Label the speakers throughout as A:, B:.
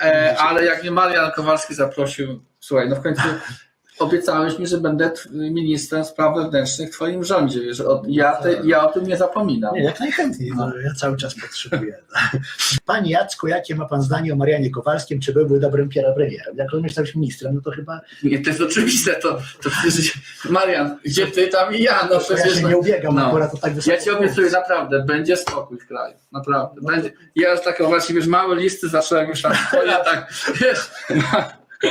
A: E, ale jak mnie Marian Kowalski zaprosił, słuchaj, no w końcu obiecałeś mi, że będę ministrem spraw wewnętrznych w twoim rządzie. Wiesz, ja, te, ja o tym nie zapominam.
B: Nie, jak najchętniej, no, ja cały czas potrzebuję. Panie Jacku, jakie ma pan zdanie o Marianie Kowalskim? Czy byłby dobrym premierem? Jak on jest ministrem, no to chyba
A: Nie, to jest oczywiste, to, to przecież, Marian, gdzie ty, tam i ja, no
B: ja
A: przecież...
B: się
A: no,
B: nie ubiegam
A: no.
B: akurat to tak wysoko.
A: Ja ci obiecuję, naprawdę, będzie spokój w kraju. Naprawdę. Będzie. Ja już takie właśnie, wiesz, małe listy zacząłem już tam swoje, tak, wiesz.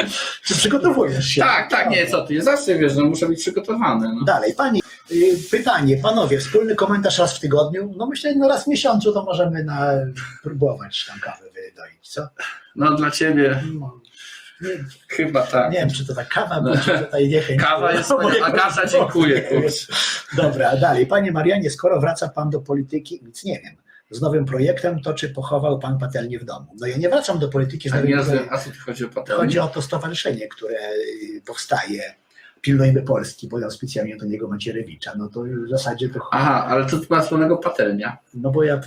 B: Czy przygotowujesz się?
A: Tak, tak, nie, co ty, zawsze wiesz, no muszę być przygotowany. No.
B: Dalej, pani, y, pytanie, panowie, wspólny komentarz raz w tygodniu? No myślę, no raz w miesiącu to możemy na, próbować tam kawę wydoić, co?
A: no dla ciebie
B: No, nie,
A: chyba tak.
B: nie wiem, czy to ta kawa, bo czy tutaj niechęć.
A: Kawa jest
B: No,
A: moja.
B: mojego-
A: Agata, dziękuję, kurczę.
B: Dobra, a dalej. Panie Marianie, skoro wraca pan do polityki, nic nie wiem, z nowym projektem, to czy pochował pan patelnię w domu? No ja nie wracam do polityki z
A: A, nie, a co chodzi o patelnię?
B: Chodzi o to stowarzyszenie, które y, powstaje. Pilnujmy Polski, podał specjalnie do niego Macierewicza. No to w zasadzie to.
A: Aha, ale co tu ma wspólnego patelnia?
B: No bo ja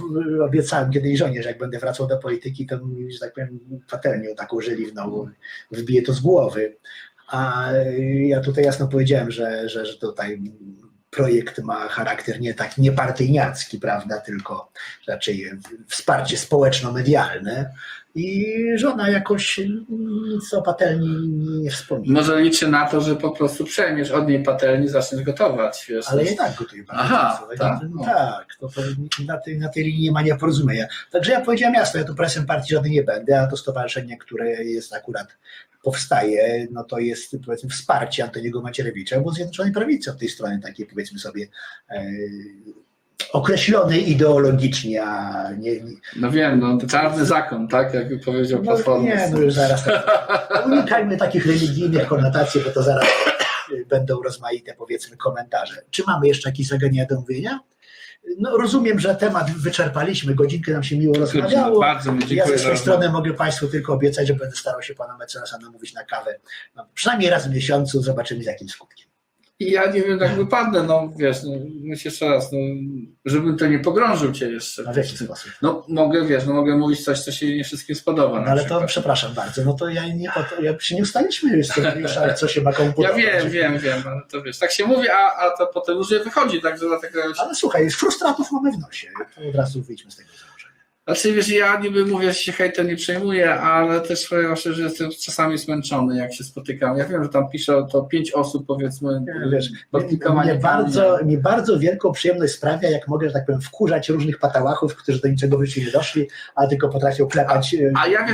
B: obiecałem kiedyś żonie, że jak będę wracał do polityki, to mi, że tak powiem, patelnią taką żeliwną wbiję to z głowy. A y, ja tutaj jasno powiedziałem, że, że, że tutaj projekt ma charakter nie tak niepartyjniacki, prawda, tylko raczej wsparcie społeczno-medialne. I żona jakoś nic o patelni nie wspomina.
A: Może liczę na to, że po prostu przejmiesz od niej patelnię, zaczniesz gotować, wiesz.
B: Ale i tak gotuję bardzo
A: Aha,
B: często.
A: tak?
B: No, tak, to, to na, tej, na tej linii nie ma nieporozumienia. Także ja powiedziałem jasno, ja tu presem partii żadnej nie będę, a to stowarzyszenie, które jest akurat powstaje, no to jest powiedzmy wsparcie Antoniego Macierewicza, bo Zjednoczonej Prawicy od tej strony takiej powiedzmy sobie e, określonej ideologicznie, a nie,
A: No wiem, no to czarny zakon, tak? Jak powiedział
B: no, nie, no już zaraz tak, unikajmy takich religijnych konotacji, bo to zaraz e, będą rozmaite powiedzmy komentarze. Czy mamy jeszcze jakieś zagadnienia do mówienia? No, rozumiem, że temat wyczerpaliśmy, godzinkę nam się miło rozmawiało.
A: Bardzo mi
B: Ja
A: dziękuję
B: ze swojej strony mogę Państwu tylko obiecać, że będę starał się Pana mecenasa namówić na kawę. No, przynajmniej raz w miesiącu, zobaczymy z jakim skutkiem.
A: I ja nie wiem, jak wypadnę, no wiesz, no, myślę jeszcze raz, no, żebym to nie pogrążył cię jeszcze.
B: Na jaki sposób.
A: No mogę, wiesz, no mogę mówić coś, co się nie wszystkim spodoba.
B: No, ale to
A: przykład.
B: przepraszam bardzo, no to ja nie, o to, ja się nie ustaliśmy już, co- już ale co się ma komu
A: Ja
B: podobać.
A: wiem, wiem, wiem, ale to wiesz, tak się mówi, a, a to potem już nie wychodzi, także dlatego.
B: Ale słuchaj, frustratów mamy w nosie, to od razu wyjdźmy z tego założenia.
A: Znaczy wiesz, ja niby mówię, że się hejtem nie przejmuję, ale też powiem szczerze, że jestem czasami zmęczony, jak się spotykam. Ja wiem, że tam pisze to pięć osób, powiedzmy,
B: Nie, Wiesz, mnie, bardzo, mnie bardzo wielką przyjemność sprawia, jak mogę, że tak powiem, wkurzać różnych patałachów, którzy do niczego w życiu nie doszli, a tylko potrafią klepać. e,
A: A ja